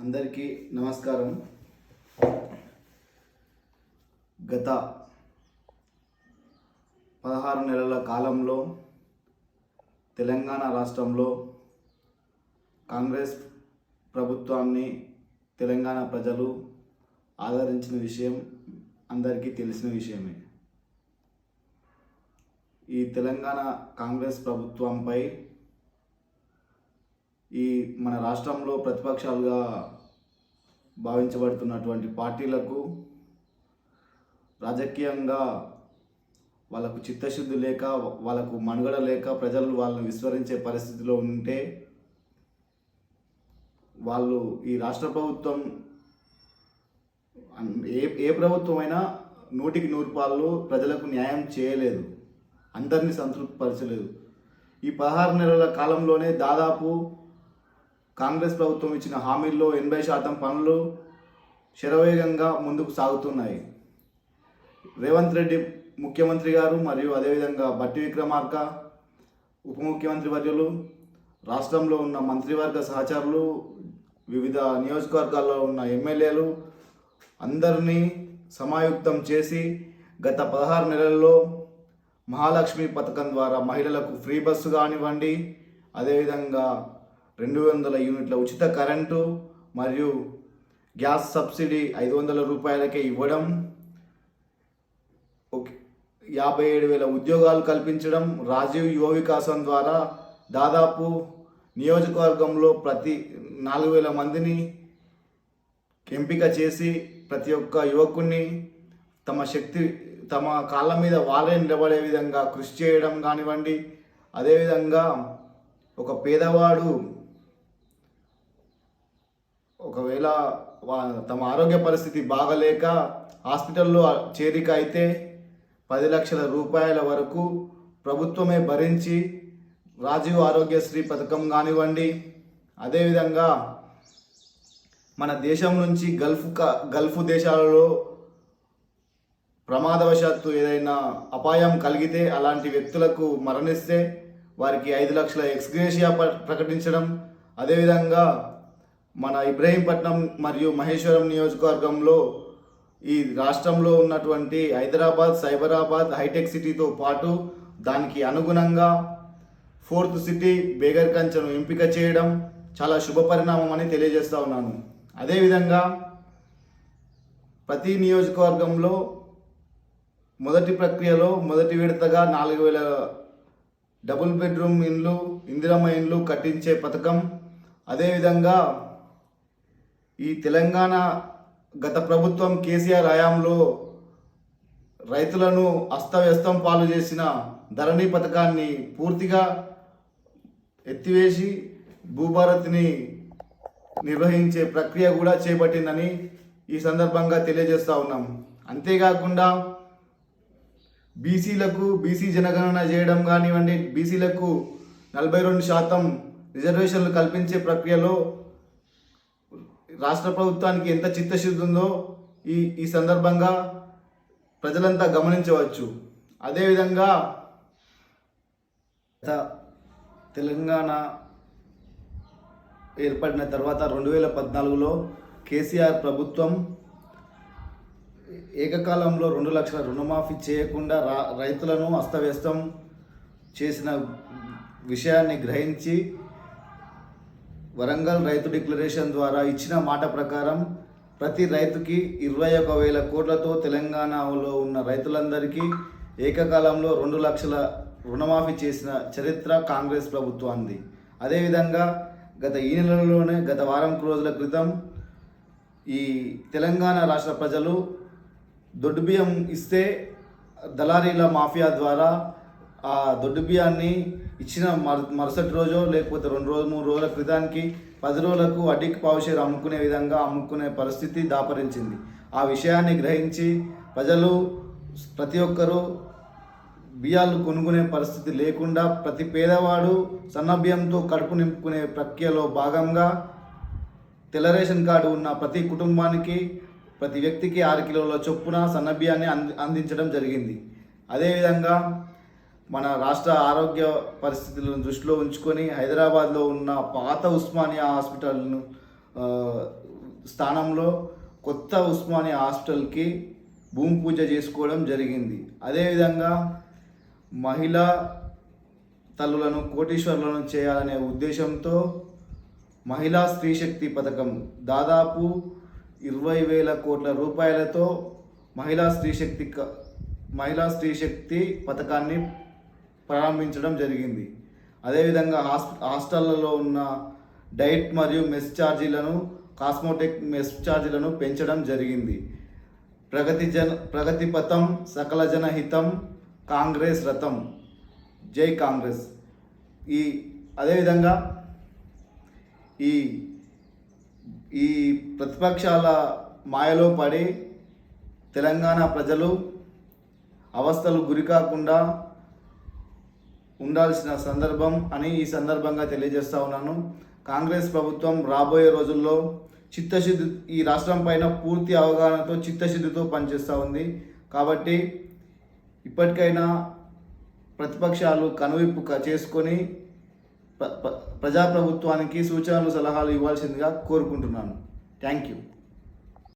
అందరికీ నమస్కారం. గత పదహారు నెలల కాలంలో తెలంగాణ రాష్ట్రంలో కాంగ్రెస్ ప్రభుత్వాన్ని తెలంగాణ ప్రజలు ఆదరించిన విషయం అందరికీ తెలిసిన విషయమే. ఈ తెలంగాణ కాంగ్రెస్ ప్రభుత్వంపై ఈ మన రాష్ట్రంలో ప్రతిపక్షాలుగా భావించబడుతున్నటువంటి పార్టీలకు రాజకీయంగా వాళ్ళకు చిత్తశుద్ధి లేక వాళ్ళకు మనుగడ లేక ప్రజలు వాళ్ళని విస్మరించే పరిస్థితిలో ఉంటే వాళ్ళు ఈ రాష్ట్ర ప్రభుత్వం ఏ ఏ ఏ ప్రభుత్వమైనా నూటికి నూరు పాళ్ళు ప్రజలకు న్యాయం చేయలేదు. అందరినీ సంతృప్తిపరచలేదు. ఈ పదహారు నెలల కాలంలోనే దాదాపు కాంగ్రెస్ ప్రభుత్వం ఇచ్చిన హామీల్లో ఎనభై శాతం పనులు శరవేగంగా ముందుకు సాగుతున్నాయి. రేవంత్ రెడ్డి ముఖ్యమంత్రి గారు మరియు అదేవిధంగా బట్టి విక్రమార్క ఉప ముఖ్యమంత్రి వర్యులు రాష్ట్రంలో ఉన్న మంత్రివర్గ సహచరులు వివిధ నియోజకవర్గాల్లో ఉన్న ఎమ్మెల్యేలు అందరినీ సమాయుక్తం చేసి గత పదహారు నెలల్లో మహాలక్ష్మి పథకం ద్వారా మహిళలకు ఫ్రీ బస్సు కానివ్వండి అదేవిధంగా రెండు వందల యూనిట్ల ఉచిత కరెంటు మరియు గ్యాస్ సబ్సిడీ ఐదు వందల రూపాయలకే ఇవ్వడం యాభై ఏడు వేల ఉద్యోగాలు కల్పించడం రాజీవ్ యువ వికాసం ద్వారా దాదాపు నియోజకవర్గంలో ప్రతి నాలుగు వేల మందిని ఎంపిక చేసి ప్రతి ఒక్క యువకుడిని తమ శక్తి తమ కాళ్ళ మీద వాళ్ళే నిలబడే విధంగా కృషి చేయడం కానివ్వండి అదేవిధంగా ఒక పేదవాడు ఒకవేళ వా- తమ ఆరోగ్య పరిస్థితి బాగలేక హాస్పిటల్లో చేరిక అయితే పది లక్షల రూపాయల వరకు ప్రభుత్వమే భరించి రాజీవ్ ఆరోగ్యశ్రీ పథకం కానివ్వండి. అదేవిధంగా మన దేశం నుంచి గల్ఫ్ క- గల్ఫ్ దేశాలలో ప్రమాదవశాత్తు ఏదైనా అపాయం కలిగితే అలాంటి వ్యక్తులకు మరణిస్తే వారికి ఐదు లక్షల ఎక్స్గ్రేషియా ప్రకటించడం. అదేవిధంగా మన ఇబ్రహీంపట్నం మరియు మహేశ్వరం నియోజకవర్గంలో ఈ రాష్ట్రంలో ఉన్నటువంటి హైదరాబాద్ సైబరాబాద్ హైటెక్ సిటీతో పాటు దానికి అనుగుణంగా ఫోర్త్ సిటీ బేగర్ కంచెను ఎంపిక చేయడం చాలా శుభ పరిణామం అని తెలియజేస్తూ ఉన్నాను. అదేవిధంగా ప్రతి నియోజకవర్గంలో మొదటి ప్రక్రియలో మొదటి విడతగా నాలుగు వేల డబుల్ బెడ్రూమ్ ఇండ్లు ఇందిరమ్మ ఇండ్లు కట్టించే పథకం అదేవిధంగా ఈ తెలంగాణ గత ప్రభుత్వం కేసీఆర్ హయాంలో రైతులను అస్తవ్యస్తం పాలు చేసిన ధరణి పథకాన్ని పూర్తిగా ఎత్తివేసి భూభారత్ని నిర్వహించే ప్రక్రియ కూడా చేపట్టిందని ఈ సందర్భంగా తెలియజేస్తూ ఉన్నాం. అంతేకాకుండా బీసీలకు బీసీ జనగణన చేయడం కానివ్వండి బీసీలకు నలభై రెండు శాతం రిజర్వేషన్లు కల్పించే ప్రక్రియలో రాష్ట్ర ప్రభుత్వానికి ఎంత చిత్తశుద్ధి ఉందో ఈ ఈ సందర్భంగా ప్రజలంతా గమనించవచ్చు. అదేవిధంగా గత తెలంగాణ ఏర్పడిన తర్వాత రెండు వేల పద్నాలుగులో కేసీఆర్ ప్రభుత్వం ఏకకాలంలో రెండు లక్షల రుణమాఫీ చేయకుండా రా రైతులను అస్తవ్యస్తం చేసిన విషయాన్ని గ్రహించి వరంగల్ రైతు డిక్లరేషన్ ద్వారా ఇచ్చిన మాట ప్రకారం ప్రతి రైతుకి ఇరవై ఒక వేల కోట్లతో తెలంగాణలో ఉన్న రైతులందరికీ ఏకకాలంలో రెండు లక్షల రుణమాఫీ చేసిన చరిత్ర కాంగ్రెస్ ప్రభుత్వాన్ని అదేవిధంగా గత ఈ నెలలోనే గత వారం రోజుల క్రితం ఈ తెలంగాణ రాష్ట్ర ప్రజలు దొడ్డు బియ్యం ఇస్తే దళారీల మాఫియా ద్వారా ఆ దొడ్డు బియ్యాన్ని ఇచ్చిన మరు మరుసటి రోజు లేకపోతే రెండు రోజు మూడు రోజుల క్రితానికి పది రోజులకు వడ్డీకి పావుషేరు అమ్ముకునే విధంగా అమ్ముకునే పరిస్థితి దాపరించింది. ఆ విషయాన్ని గ్రహించి ప్రజలు ప్రతి ఒక్కరూ బియ్యాలు కొనుక్కునే పరిస్థితి లేకుండా ప్రతి పేదవాడు సన్న బియ్యంతో కడుపు నింపుకునే ప్రక్రియలో భాగంగా తెల్ల రేషన్ కార్డు ఉన్న ప్రతి కుటుంబానికి ప్రతి వ్యక్తికి ఆరు కిలోల చొప్పున సన్న బియ్యాన్ని అంది అందించడం జరిగింది. అదేవిధంగా మన రాష్ట్ర ఆరోగ్య పరిస్థితులను దృష్టిలో ఉంచుకొని హైదరాబాద్లో ఉన్న పాత ఉస్మానియా హాస్పిటల్ను స్థానంలో కొత్త ఉస్మానియా హాస్పిటల్కి భూమి పూజ చేసుకోవడం జరిగింది. అదేవిధంగా మహిళా తల్లులను కోటీశ్వరులను చేయాలనే ఉద్దేశంతో మహిళా స్త్రీ శక్తి పథకం దాదాపు ఇరవై వేల కోట్ల రూపాయలతో మహిళా స్త్రీ శక్తి క- మహిళా స్త్రీ శక్తి పథకాన్ని ప్రారంభించడం జరిగింది. అదేవిధంగా హాస్ హాస్టళ్ళలో ఉన్న డైట్ మరియు మెస్ ఛార్జీలను కాస్మోటెక్ మెస్ ఛార్జీలను పెంచడం జరిగింది. ప్రగతి జన ప్రగతి పథం సకల జనహితం కాంగ్రెస్ రథం. జై కాంగ్రెస్. ఈ అదేవిధంగా ఈ ఈ ప్రతిపక్షాల మాయలో పడి తెలంగాణ ప్రజలు అవస్థలు గురికాకుండా ఉండాల్సిన సందర్భం అని ఈ సందర్భంగా తెలియజేస్తా ఉన్నాను. కాంగ్రెస్ ప్రభుత్వం రాబోయే రోజుల్లో చిత్తశుద్ధి ఈ రాష్ట్రం పైన పూర్తి అవగాహనతో చిత్తశుద్ధితో పనిచేస్తూ ఉంది. కాబట్టి ఇప్పటికైనా ప్రతిపక్షాలు కనువిప్పు చేసుకొని ప్ర- ప్రజాప్రభుత్వానికి సూచనలు సలహాలు ఇవ్వాల్సిందిగా కోరుకుంటున్నాను. Thank you.